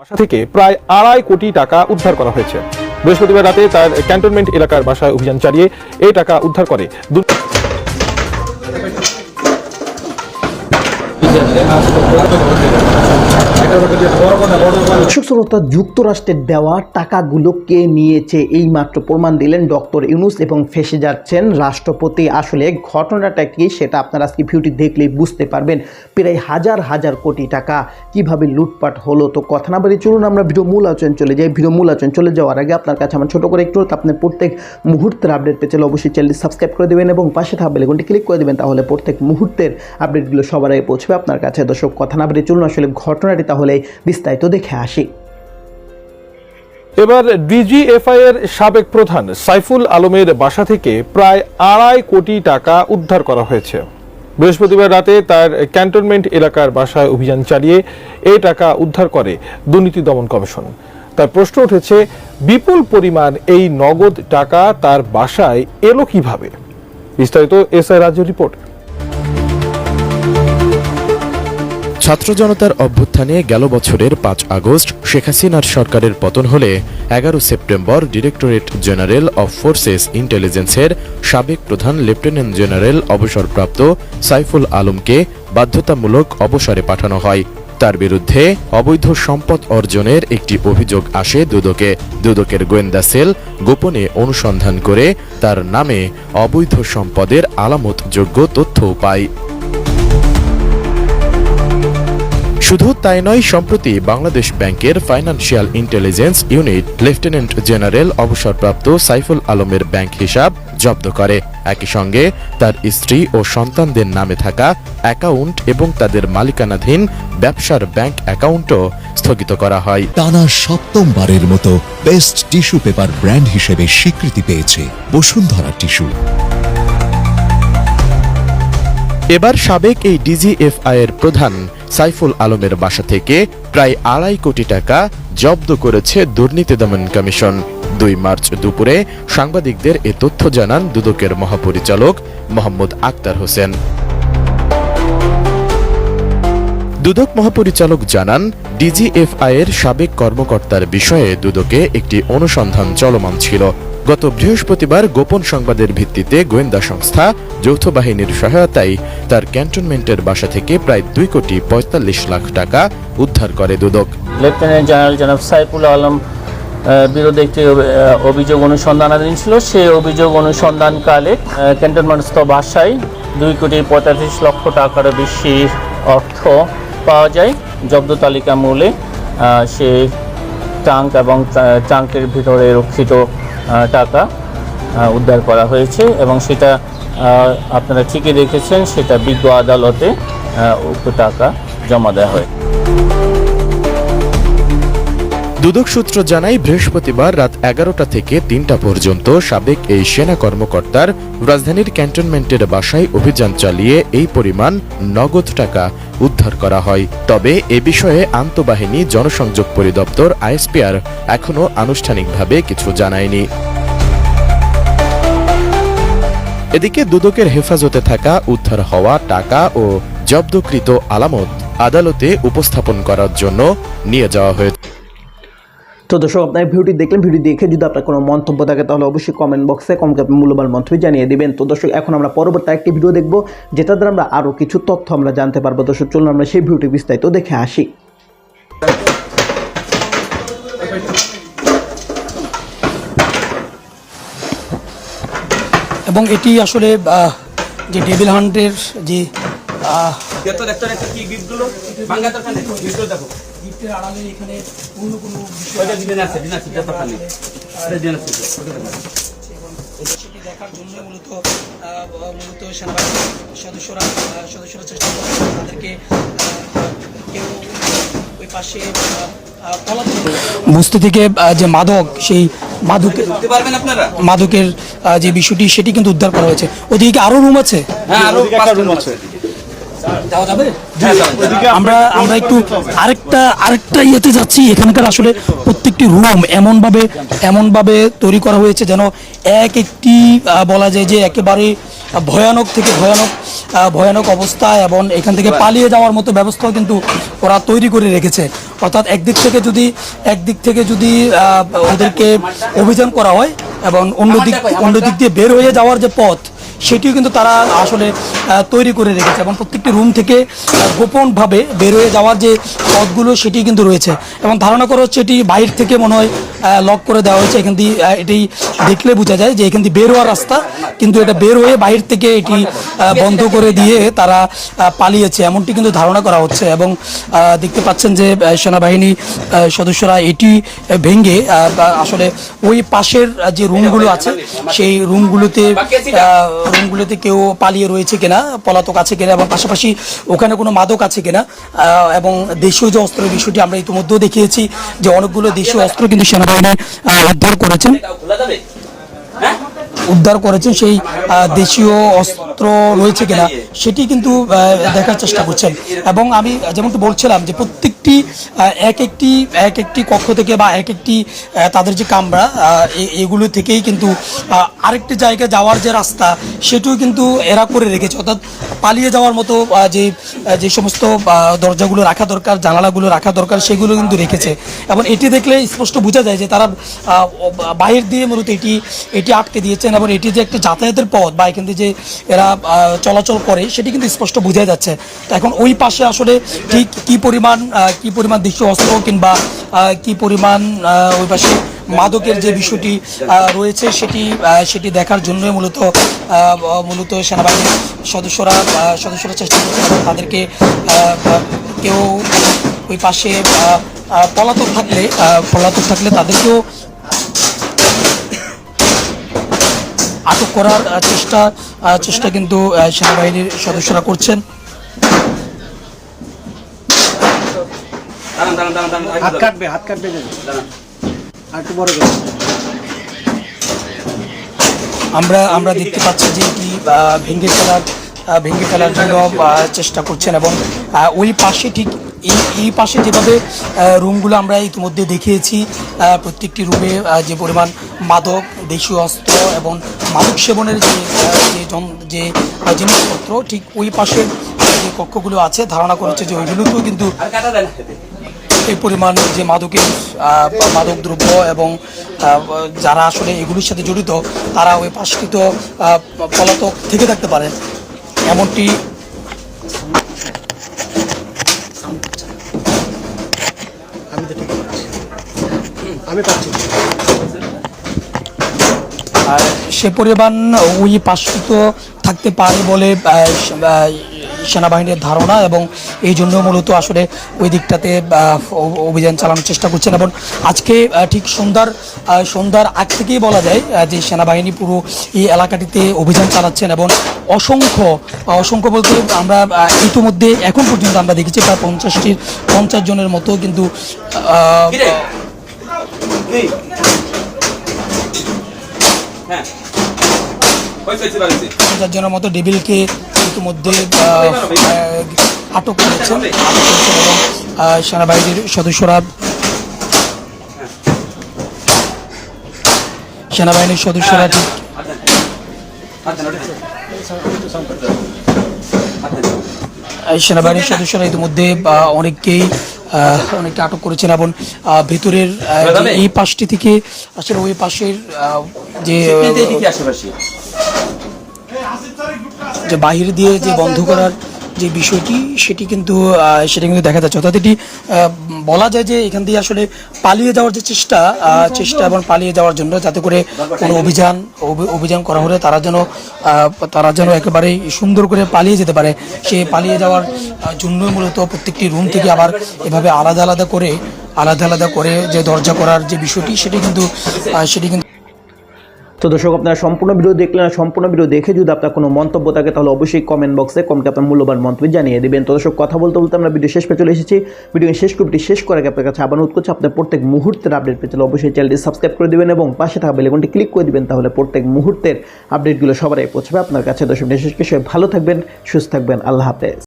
বাসা থেকে প্রায় আড়াই কোটি টাকা উদ্ধার করা হয়েছে। বৃহস্পতিবার রাতে তার ক্যান্টনমেন্ট এলাকার বাসায় অভিযান চালিয়ে এই টাকা উদ্ধার করে। দু- দর্শক শ্রোতা যুক্তরাষ্ট্রের দেওয়া টাকাগুলো কে নিয়েছে এই মাত্র প্রমাণ দিলেন ডক্টর ইউনুস এবং ফেসে যাচ্ছেন রাষ্ট্রপতি। আসলে ঘটনাটা কি সেটা আপনারা আজকে ভিডিওটি দেখলেই বুঝতে পারবেন। প্রায় হাজার হাজার কোটি টাকা কীভাবে লুটপাট হলো তো কথা না বলে চলুন আমরা ভিডিও মূল আচরণ চলে যাই। ভিডিও মূল আচরণ চলে যাওয়ার আগে আপনার কাছে আমার ছোট করে একটু অনুরোধ, আপনি প্রত্যেক মুহূর্তের আপডেট পেতে হলে অবশ্যই চ্যানেলটি সাবস্ক্রাইব করে দেবেন এবং পাশে থাকা বেলগুনটি ক্লিক করে দেবেন তাহলে প্রত্যেক মুহূর্তের আপডেটগুলো সবার আগে পৌঁছবে। আপনার কাছে দর্শক, কথা না বলে চলুন আসলে ঘটনাটি তাহলে বিস্তারিত দেখে আসি। এবার ডিজিএফআই এর সাবেক প্রধান সাইফুল আলমের বাসা থেকে প্রায় আড়াই কোটি টাকা উদ্ধার করা হয়েছে। বৃহস্পতিবার রাতে তার ক্যান্টনমেন্ট এলাকার বাসায় অভিযান চালিয়ে এই টাকা উদ্ধার করে দুর্নীতি দমন কমিশন। তার প্রশ্ন উঠেছে, বিপুল পরিমাণ এই নগদ টাকা তার বাসায় এলো কীভাবে? বিস্তারিত এস আই রাজ্য রিপোর্ট। ছাত্র জনতার অভ্যুত্থানে গেল বছরের পাঁচ আগস্ট শেখ হাসিনার সরকারের পতন হলে এগারো September directorate general of forces ইন্টেলিজেন্সের সাবেক প্রধান লেফটেন্যান্ট জেনারেল অবসরপ্রাপ্ত সাইফুল আলমকে বাধ্যতামূলক অবসরে পাঠানো হয়। তার বিরুদ্ধে অবৈধ সম্পদ অর্জনের একটি অভিযোগ আসে দুদকে। দুদকের গোয়েন্দা সেল গোপনে অনুসন্ধান করে তার নামে অবৈধ সম্পদের আলামতযোগ্য তথ্যও পায়। শুধু তাই নয় সম্প্রতি বাংলাদেশ ব্যাংকের financial intelligence unit lieutenant general অবসরপ্রাপ্ত সাইফুল আলমের ব্যাংক হিসাব জব্দ করে। একই সঙ্গে তার স্ত্রী ও সন্তানদের নামে থাকা অ্যাকাউন্ট এবং তাদের মালিকানাধীন ব্যবসার ব্যাংক অ্যাকাউন্টও স্থগিত করা হয়। টানা সপ্তমবারের মতো বেস্ট টিস্যু পেপার ব্র্যান্ড হিসেবে স্বীকৃতি পেয়েছে বসুন্ধরা টিস্যু। এবার সাবেক এই ডিজিএফআই এর প্রধান সাইফুল আলমের বাসা থেকে প্রায় আড়াই কোটি টাকা জব্দ করেছে দুর্নীতি দমন কমিশন। দুই মার্চ দুপুরে সাংবাদিকদের এ তথ্য জানান দুদকের মহাপরিচালক মোহাম্মদ আক্তার হোসেন। দুদক মহাপরিচালক জানান ডিজিএফআই এর সাবেক কর্মকর্তার বিষয়ে দুদকে একটি অনুসন্ধান চলমান ছিল। গত বৃহস্পতিবার গোপন সংবাদের ভিত্তিতে গোয়েন্দা সংস্থা যৌথ বাহিনীর সহায়তায় তার ক্যান্টনমেন্টের বাসা থেকে প্রায় দুই কোটি পঁয়তাল্লিশ লাখ টাকা উদ্ধার করে দুদক। লেফটেন্যান্ট জেনারেল জনাব সাইফুল আলম আহ, বিরুদ্ধে একটি অভিযোগ অনুসন্ধানাধীন ছিল। সেই অভিযোগ অনুসন্ধানকালে ক্যান্টনমেন্টস্থ বাসায় দুই কোটি পঁয়তাল্লিশ লক্ষ টাকারও বেশি অর্থ পাওয়া যায়। জব্দ তালিকা মূলে সে সেই ট্যাঙ্ক এবং টা- ট্যাঙ্কের ভিতরে রক্ষিত টাকা উদ্ধার করা হয়েছে এবং সেটা আপনারা ঠিকই দেখেছেন, সেটা বিজ্ঞ আদালতে উক্ত টাকা জমা দেওয়া হয় দুদক সূত্র জানায়, বৃহস্পতিবার রাত এগারোটা থেকে তিনটা পর্যন্ত সাবেক এই সেনা কর্মকর্তার রাজধানীর ক্যান্টনমেন্টের বাসায় অভিযান চালিয়ে এই পরিমাণ নগদ টাকা উদ্ধার করা হয়। তবে এ বিষয়ে আন্তঃবাহিনী, জনসংযোগ পরিদপ্তর, আইএসপিআর এখনও আনুষ্ঠানিকভাবে কিছু জানায়নি। এদিকে দুদকের হেফাজতে থাকা উদ্ধার হওয়া টাকা ও জব্দকৃত আলামত আদালতে উপস্থাপন করার জন্য নিয়ে যাওয়া হয়েছে। তো দর্শক আপনার ভিডিওটি দেখলেন ভিডিও দেখে যদি আপনার কোনো মন্তব্য থাকে তাহলে অবশ্যই কমেন্ট বক্সে কমকে আপনি মূল্যবান মন্তব্য জানিয়ে দেবেন। তো দর্শক এখন আমরা পরবর্তী একটি ভিডিও দেখব যেটা দ্বারা আমরা আরও কিছু তথ্য আমরা জানতে পারব। দর্শক চলুন আমরা সেই ভিডিওটি বিস্তারিত দেখে আসি। এবং এটি আসলে যে ডেভিল হান্টের যে দেখো। গিফটের আড়ালে এখানে অন্য কোনো ওইটা আছে আছে আছে সেটি দেখার জন্য মূলত মূলত সেনাবাহিনীর সদস্যরা সদস্যরা চেষ্টা করছেন তাদেরকে কেউ ওই পাশে বস্তি থেকে যে মাদক সেই মাদকের আপনারা? মাদকের যে বিষয়টি সেটি কিন্তু উদ্ধার করা হয়েছে। ওদিকে আরও রুম আছে? হ্যাঁ আরও রুম আছে। আমরা আমরা একটু আরেকটা আরেকটা ইয়েতে যাচ্ছি। এখানকার আসলে প্রত্যেকটি রুম এমনভাবে এমনভাবে তৈরি করা হয়েছে যেন এক একটি বলা যায় যে একেবারে ভয়ানক থেকে ভয়ানক ভয়ানক অবস্থা এবং এখান থেকে পালিয়ে যাওয়ার মতো ব্যবস্থাও কিন্তু ওরা তৈরি করে রেখেছে। অর্থাৎ একদিক থেকে যদি একদিক থেকে যদি আহ, ওদেরকে অভিযান করা হয় এবং অন্য দিক অন্য দিক দিয়ে বের হয়ে যাওয়ার যে পথ সেটিও কিন্তু তারা আসলে তৈরি করে রেখেছে এবং প্রত্যেকটি রুম থেকে গোপনভাবে বের হয়ে যাওয়ার যে পথগুলো সেটি কিন্তু রয়েছে। এবং ধারণা করা হচ্ছে এটি বাইরে থেকে মনে হয় লক করে দেওয়া হয়েছে। এখান দিয়ে এটি দেখলে বোঝা যায় যে এখান দিয়ে বের হওয়ার রাস্তা, কিন্তু এটা বের হয়ে বাইর থেকে এটি বন্ধ করে দিয়ে তারা পালিয়েছে। এমনটি কিন্তু ধারণা করা হচ্ছে এবং দেখতে পাচ্ছেন যে সেনাবাহিনী সদস্যরা এটি ভেঙে আসলে ওই পাশের যে রুমগুলো আছে, সেই রুমগুলোতে রুমগুলোতে কেউ পালিয়ে রয়েছে কিনা, পলাতক আছে কিনা, এবং পাশাপাশি ওখানে কোনো মাদক আছে কিনা এবং দেশীয় যে অস্ত্রের বিষয়টি আমরা ইতিমধ্যেও দেখিয়েছি যে অনেকগুলো দেশীয় অস্ত্র কিন্তু সেনাবাহিনী উদ্ধার করেছেন। উদ্ধার করেছেন, সেই দেশীয় অস্ত্র রয়েছে কিনা সেটি কিন্তু দেখার চেষ্টা করছেন। এবং আমি যেমনটি বলছিলাম যে প্রত্যেকটি এক একটি এক একটি কক্ষ থেকে বা এক একটি তাদের যে কামরা এগুলো থেকেই কিন্তু আরেকটি জায়গায় যাওয়ার যে রাস্তা, সেটিও কিন্তু এরা করে রেখেছে। অর্থাৎ পালিয়ে যাওয়ার মতো যে যে সমস্ত দরজাগুলো রাখা দরকার, জানালাগুলো রাখা দরকার, সেগুলো কিন্তু রেখেছে। এবং এটি দেখলে স্পষ্ট বোঝা যায় যে তারা বাহির দিয়ে মূলত এটি এটি আটকে দিয়েছেন এবং এটি যে একটা যাতায়াতের পথ বা এখান যে এরা চলাচল করে, সেটি কিন্তু স্পষ্ট বোঝা যাচ্ছে। তো এখন ওই পাশে আসলে ঠিক কি পরিমাণ কি পরিমাণ দেশীয় অস্ত্র কিংবা কি পরিমাণ ওই পাশে মাদকের যে বিষয়টি রয়েছে সেটি সেটি দেখার জন্য মূলত মূলত সেনাবাহিনীর সদস্যরা সদস্যরা চেষ্টা করছেন এবং তাদেরকে কেউ ওই পাশে পলাতক থাকলে পলাতক থাকলে তাদেরকেও আটক করার চেষ্টা আহ, চেষ্টা কিন্তু আহ, সেনাবাহিনীর সদস্যরা করছেন। দাঁড়ান দাঁড়ান দাঁড়ান দাঁড়ান হাত কাটবে হাত কাটবে আর একটু বড় করে। আমরা আমরা দেখতে পাচ্ছি যে এটি আহ, ভেঙে ফেলার ভেঙে ফেলার জন্য আহ, চেষ্টা করছেন এবং আহ, ওই পাশে ঠিক এই এই পাশে যেভাবে আহ, রুমগুলো আমরা ইতিমধ্যে দেখিয়েছি আহ, প্রত্যেকটি রুমে যে পরিমাণ মাদক দেশীয় অস্ত্র এবং মাদক সেবনের যে যে জন- যে জিনিসপত্র ঠিক ওই পাশের যে কক্ষগুলো আছে ধারণা করেছে যে ওইগুলোতেও কিন্তু এই পরিমাণ যে মাদকের মাদক দ্রব্য এবং যারা আসলে এগুলির সাথে জড়িত তারা ওই পাশকৃত পলাতক থেকে থাকতে পারে। এমনটি আমি পাচ্ছি। আর সে পরিমাণ ওই পাশকৃত থাকতে পারে বলে সেনাবাহিনীর ধারণা এবং এই জন্য মূলত আসলে ওই দিকটাতে অভিযান চালানোর চেষ্টা করছেন এবং আজকে ঠিক সন্ধ্যার সন্ধ্যার আগ থেকেই বলা যায় যে সেনাবাহিনী পুরো এই এলাকাটিতে অভিযান চালাচ্ছেন এবং অসংখ্য অসংখ্য বলতে আমরা ইতিমধ্যে এখন পর্যন্ত আমরা দেখেছি প্রায় পঞ্চাশটির পঞ্চাশ জনের মতো কিন্তু হ্যাঁ। পঞ্চাশ জনের মতো ডেভিলকে ইতিমধ্যে আটক করেছেন। এবং সেনাবাহিনীর সদস্যরা সেনাবাহিনীর সদস্যরা ঠিক সেনাবাহিনীর সদস্যরা ইতিমধ্যে অনেককেই আহ, অনেককে আটক করেছেন এবং ভেতরের এই পাশটি থেকে আসলে ওই পাশের যে যে বাহির দিয়ে যে বন্ধ করার যে বিষয়টি সেটি কিন্তু সেটা কিন্তু দেখা যাচ্ছে। অর্থাৎ এটি বলা যায় যে এখান দিয়ে আসলে পালিয়ে যাওয়ার যে চেষ্টা চেষ্টা এবং পালিয়ে যাওয়ার জন্য যাতে করে কোনো অভিযান অভি- অভিযান করা হলে তারা যেন তারা যেন একেবারেই সুন্দর করে পালিয়ে যেতে পারে। সে পালিয়ে যাওয়ার জন্য মূলত প্রত্যেকটি রুম থেকে আবার এভাবে আলাদা আলাদা করে আলাদা আলাদা করে যে দরজা করার যে বিষয়টি সেটি কিন্তু সেটি কিন্তু তো দর্শক, আপনারা সম্পূর্ণ ভিডিও দেখলেন আর সম্পূর্ণ ভিডিও দেখে যদি আপনার কোনো মন্তব্য থাকে, তাহলে অবশ্যই কমেন্ট বক্সে কমেন্টে আপনার মূল্যবান মন্তব্য জানিয়ে দেবেন। তো দর্শক, কথা বলতে বলতে আমরা ভিডিও শেষ পেয়ে চলে এসেছি। ভিডিও শেষ কপিটি শেষ করার আগে আপনার কাছে আবার অনুরোধ করছি আপনার প্রত্যেক মুহূর্তের আপডেট পেতে অবশ্যই চ্যানেলটি সাবস্ক্রাইব করে দেবেন এবং পাশে থাকা বেলেকনটি ক্লিক করে দিবেন, তাহলে প্রত্যেক মুহূর্তের আপডেটগুলো সবার আগে পৌঁছবে। আপনার কাছে দর্শক কিছু ভালো থাকবেন, সুস্থ থাকবেন। আল্লাহ হাফেজ।